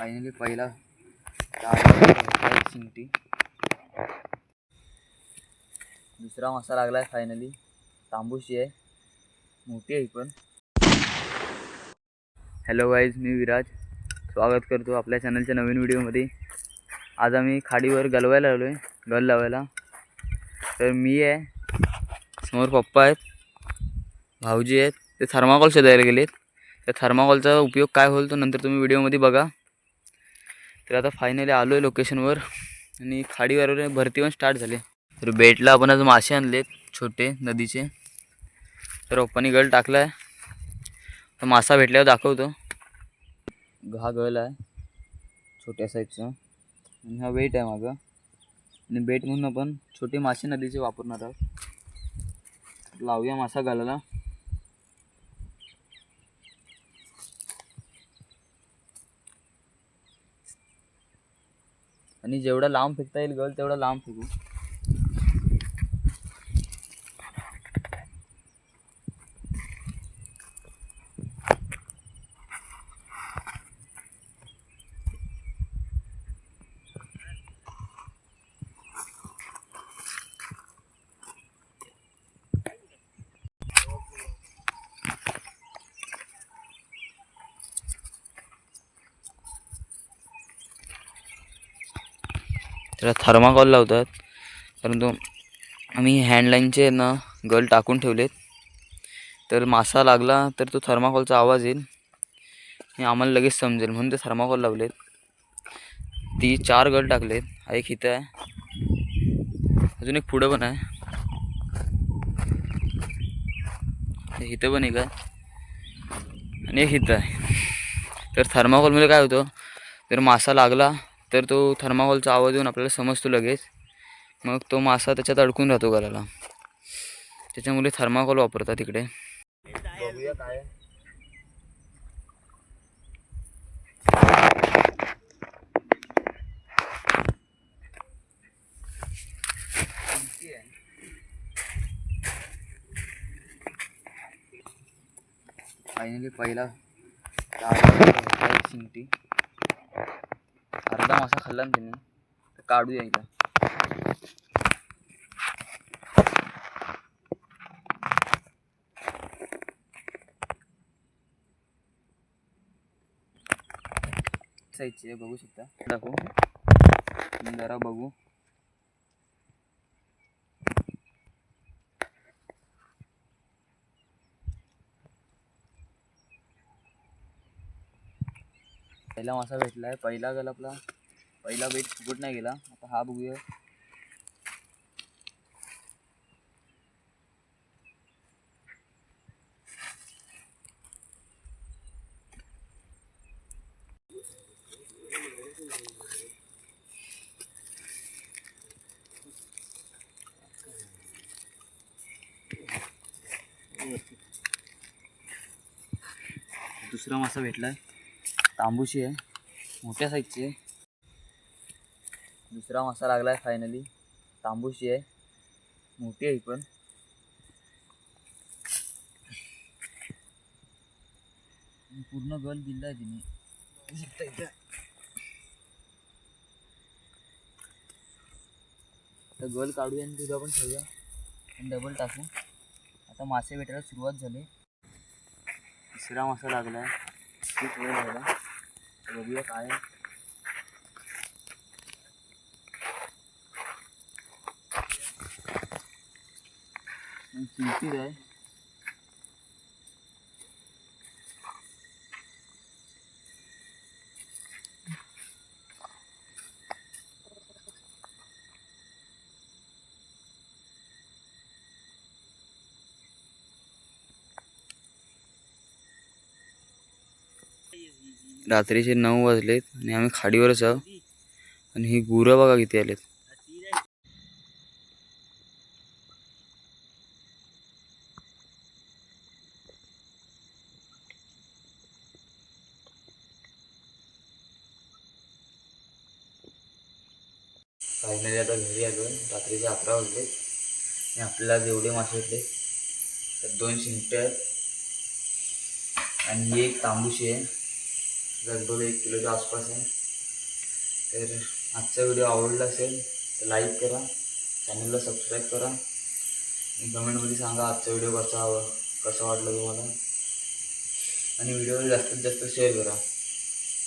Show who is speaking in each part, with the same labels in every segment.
Speaker 1: Finally पहिला शिंगटी. दुसरा मासा आहे फायनली तांबूशी आहे. मोठी आहे पण. हॅलो वाईज मी विराज. स्वागत करतो आपल्या चॅनलच्या नवीन व्हिडिओमध्ये आज आम्ही खाडीवर गलवायला आलो आहे गल लावायला. तर मी आहे. समोर पप्पा आहेत. भाऊजी आहेत. ते थर्माकोल शोधायला गेलेत. त्या थर्माकोलचा उपयोग काय होईल तो नंतर तुम्ही व्हिडिओमध्ये बघा. तर आता फायनली आलो आहे लोकेशनवर आणि खाडीवर भरती पण स्टार्ट झाले. तर बेटला आपण आज मासे आणलेत छोटे नदीचे. तर ओप्पानी गळ टाकला आहे तर मासा भेटल्यावर दाखवतो. हा गळ आहे छोट्या साईजचा आणि हा वेट आहे माझा आणि बेट म्हणून आपण छोटे मासे नदीचे वापरणार आहोत. लावूया मासा घालायला आणि जेवढा लांब फेकता येईल गल तेवढा लांब फेकू त्याला थर्माकॉल लावतात. परंतु आम्ही हँडलाईनचे ना गल टाकून ठेवलेत. तर मासा लागला तर तो थर्माकॉलचा आवाज येईल. आणि आम्हाला लगेच समजेल. म्हणून ते थर्माकॉल लावलेत. ती चार गल टाकलेत. हा एक इथं आहे. अजून एक पुढं पण आहे. इथं पण एक आहे. आणि एक इथं आहे. तर थर्माकॉलमध्ये काय होतं? जर मासा लागला तर तो थर्माकॉलचा आवाज येऊन आपल्याला समजतो लगेच. मग तो मासा त्याच्यात अडकून राहतो गलाला त्याच्यामुळे थर्माकॉल वापरतात तिकडे. काय फायनली पहिला शिंगटी. मासा खाल्ला ना त्यांनी तर काढू यायला साईजची बघू शकता. दाखवू? जरा बघू. पहिला मासा भेटला आहे पहिला गेला आपला पहिला बेट फुकट नाही गेला. आता हा बघूया. दुसरा मासा भेटला तांबूशी आहे. मोठ्या साईजची आहे. दुसरा मासा लागला आहे फायनली तांबूशी आहे. मोठी आहे पण. पूर्ण गल दिला आहे तिने तर गल काढूया आणि तुझा पण ठेवूया आणि डबल टाकू. आता मासे भेटायला सुरुवात झाली. तिसरा मासा लागला आहे खूप वेळ झाला. बघूया काय किमतीत आहे रात्रीचे नऊ वाजलेत आणि आम्ही खाडीवरच आहोत आणि ही गुरं बघा किती आलेत. फायनली आता घरी आलो रात्रीचे अकरा वाजले. आणि आपल्याला जेवढे मासे होते तर दोन शिंपटे आहेत आणि ही एक तांबूशी आहे. लगभग एक किलोच्या आसपास आहे. तर आजचा व्हिडिओ आवडला असेल तर लाईक करा. चॅनलला सबस्क्राईब करा. आणि कमेंटमध्ये सांगा आजचा व्हिडिओ कसा हवा कसा वाटला तुम्हाला. आणि व्हिडिओ जास्तीत जास्त शेअर करा.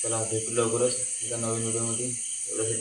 Speaker 1: चला भेटू लवकरच एका नवीन व्हिडिओमध्ये. एवढ्यासाठी